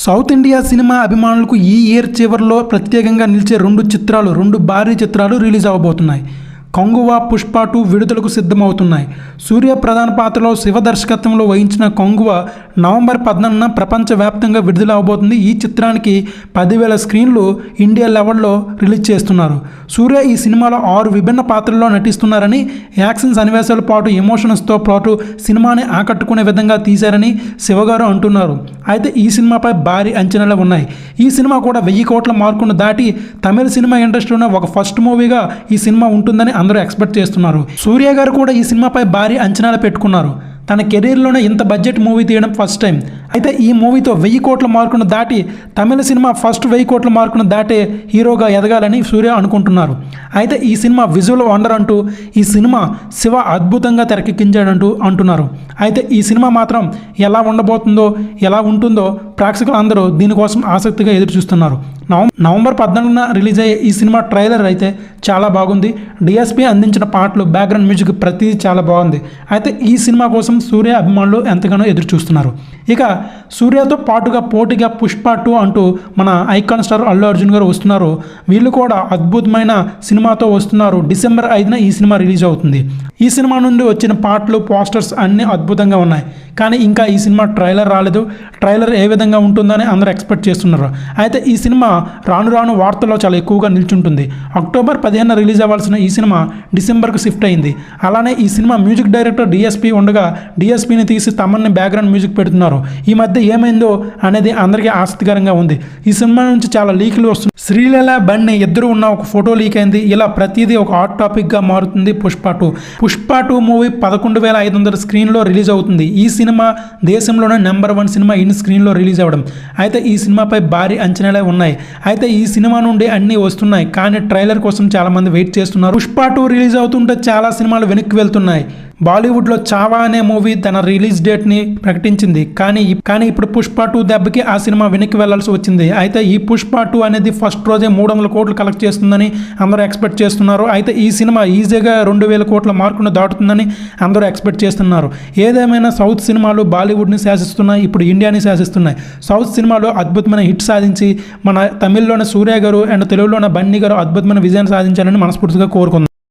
South India cinema అభిమానులకు ఈ year చివరిలో ప్రత్యేకంగా నిలిచే రెండు చిత్రాలు రెండు భారీ చిత్రాలు రిలీజ్ అవబోతున్నాయి. కొంగువ పుష్ప టూ విడుదలకు సిద్ధమవుతున్నాయి. సూర్య ప్రధాన పాత్రలో శివ దర్శకత్వంలో వహించిన కొంగువ నవంబర్ పద్నాలుగున ప్రపంచవ్యాప్తంగా విడుదల అవబోతుంది. ఈ చిత్రానికి పదివేల స్క్రీన్లు ఇండియా లెవెల్లో రిలీజ్ చేస్తున్నారు. సూర్య ఈ సినిమాలో ఆరు విభిన్న పాత్రల్లో నటిస్తున్నారని యాక్షన్ సన్నివేశాల పాటు ఎమోషన్స్తో పాటు సినిమాని ఆకట్టుకునే విధంగా తీశారని శివగారు అంటున్నారు. అయితే ఈ సినిమాపై భారీ అంచనాలు ఉన్నాయి. ఈ సినిమా కూడా వెయ్యి కోట్ల మార్కును దాటి తమిళ సినిమా ఇండస్ట్రీలో ఒక ఫస్ట్ మూవీగా ఈ సినిమా ఉంటుందని అందరూ ఎక్స్పెక్ట్ చేస్తున్నారు. సూర్య గారు కూడా ఈ సినిమాపై భారీ అంచనాలు పెట్టుకున్నారు. తన కెరీర్లోనే ఇంత బడ్జెట్ మూవీ తీయడం ఫస్ట్ టైం. అయితే ఈ మూవీతో వెయ్యి కోట్ల మార్కును దాటి తమిళ సినిమా ఫస్ట్ వెయ్యి కోట్ల మార్కును దాటే హీరోగా ఎదగాలని సూర్య అనుకుంటున్నారు. అయితే ఈ సినిమా విజువల్ వండర్ అంటూ ఈ సినిమా శివ అద్భుతంగా తెరకెక్కించాడంటూ అంటున్నారు. అయితే ఈ సినిమా మాత్రం ఎలా ఉండబోతుందో ఎలా ఉంటుందో ప్రేక్షకులు అందరూ దీనికోసం ఆసక్తిగా ఎదురు చూస్తున్నారు నవంబర్ పద్నాలుగున రిలీజ్ అయ్యే ఈ సినిమా ట్రైలర్ అయితే చాలా బాగుంది. డిఎస్పి అందించిన పాటలు బ్యాక్గ్రౌండ్ మ్యూజిక్ ప్రతిదీ చాలా బాగుంది. అయితే ఈ సినిమా కోసం సూర్య అభిమానులు ఎంతగానో ఎదురు చూస్తున్నారు ఇక సూర్యతో పాటుగా పోటీగా పుష్ప టూ అంటూ మన ఐకాన్ స్టార్ అల్లు అర్జున్ గారు వస్తున్నారు. వీళ్ళు కూడా అద్భుతమైన సినిమాతో వస్తున్నారు. డిసెంబర్ ఐదున ఈ సినిమా రిలీజ్ అవుతుంది. ఈ సినిమా నుండి వచ్చిన పాటలు పోస్టర్స్ అన్నీ అద్భుతంగా ఉన్నాయి. కానీ ఇంకా ఈ సినిమా ట్రైలర్ రాలేదు. ట్రైలర్ ఏ విధంగా ఉంటుందని అందరూ ఎక్స్పెక్ట్ చేస్తున్నారు. అయితే ఈ సినిమా రాను రాను వార్తల్లో చాలా ఎక్కువగా నిల్చుంటుంది. అక్టోబర్ పదిహేను రిలీజ్ అవ్వాల్సిన ఈ సినిమా డిసెంబర్కు షిఫ్ట్ అయింది. అలానే ఈ సినిమా మ్యూజిక్ డైరెక్టర్ డిఎస్పి ఉండగా డిఎస్పిని తీసి తమన్ని బ్యాక్గ్రౌండ్ మ్యూజిక్ పెడుతున్నారు. ఈ మధ్య ఏమైందో అనేది అందరికీ ఆసక్తికరంగా ఉంది. ఈ సినిమా నుంచి చాలా లీకులు వస్తున్నాయి. శ్రీలీల బండి ఇద్దరు ఉన్న ఒక ఫోటో లీక్ అయింది. ఇలా ప్రతిదీ ఒక హాట్ టాపిక్గా మారుతుంది Pushpa two. Pushpa two movie పదకొండు వేల ఐదు వందల స్క్రీన్లో రిలీజ్ అవుతుంది. ఈ సినిమా దేశంలోనే నెంబర్ వన్ సినిమా ఇన్ స్క్రీన్లో రిలీజ్ అవ్వడం. అయితే ఈ సినిమాపై భారీ అంచనాలే ఉన్నాయి. అయితే ఈ సినిమా నుండి అన్నీ వస్తున్నాయి. కానీ ట్రైలర్ కోసం చాలామంది వెయిట్ చేస్తున్నారు. పుష్ప టూ రిలీజ్ అవుతుంటే చాలా సినిమాలు వెనక్కి వెళ్తున్నాయి. బాలీవుడ్లో చావా అనే మూవీ తన రిలీజ్ డేట్ని ప్రకటించింది. కానీ కానీ ఇప్పుడు పుష్ప టూ దెబ్బకి ఆ సినిమా వెనక్కి వెళ్ళాల్సి వచ్చింది. అయితే ఈ పుష్ప టూ అనేది ఫస్ట్ రోజే మూడు వందల కోట్లు కలెక్ట్ చేస్తుందని అందరూ ఎక్స్పెక్ట్ చేస్తున్నారు. అయితే ఈ సినిమా ఈజీగా రెండు వేల కోట్ల మార్కును దాటుతుందని అందరూ ఎక్స్పెక్ట్ చేస్తున్నారు. ఏదేమైనా సౌత్ సినిమాలు బాలీవుడ్ని శాసిస్తున్నాయి ఇప్పుడు ఇండియాని శాసిస్తున్నాయి. సౌత్ సినిమాలు అద్భుతమైన హిట్ సాధించి మన తమిళ్ళోని సూర్య గారు అండ్ తెలుగులోని బన్నీ గారు అద్భుతమైన విజయాన్ని సాధించాలని మనస్ఫూర్తిగా కోరుకుందాం.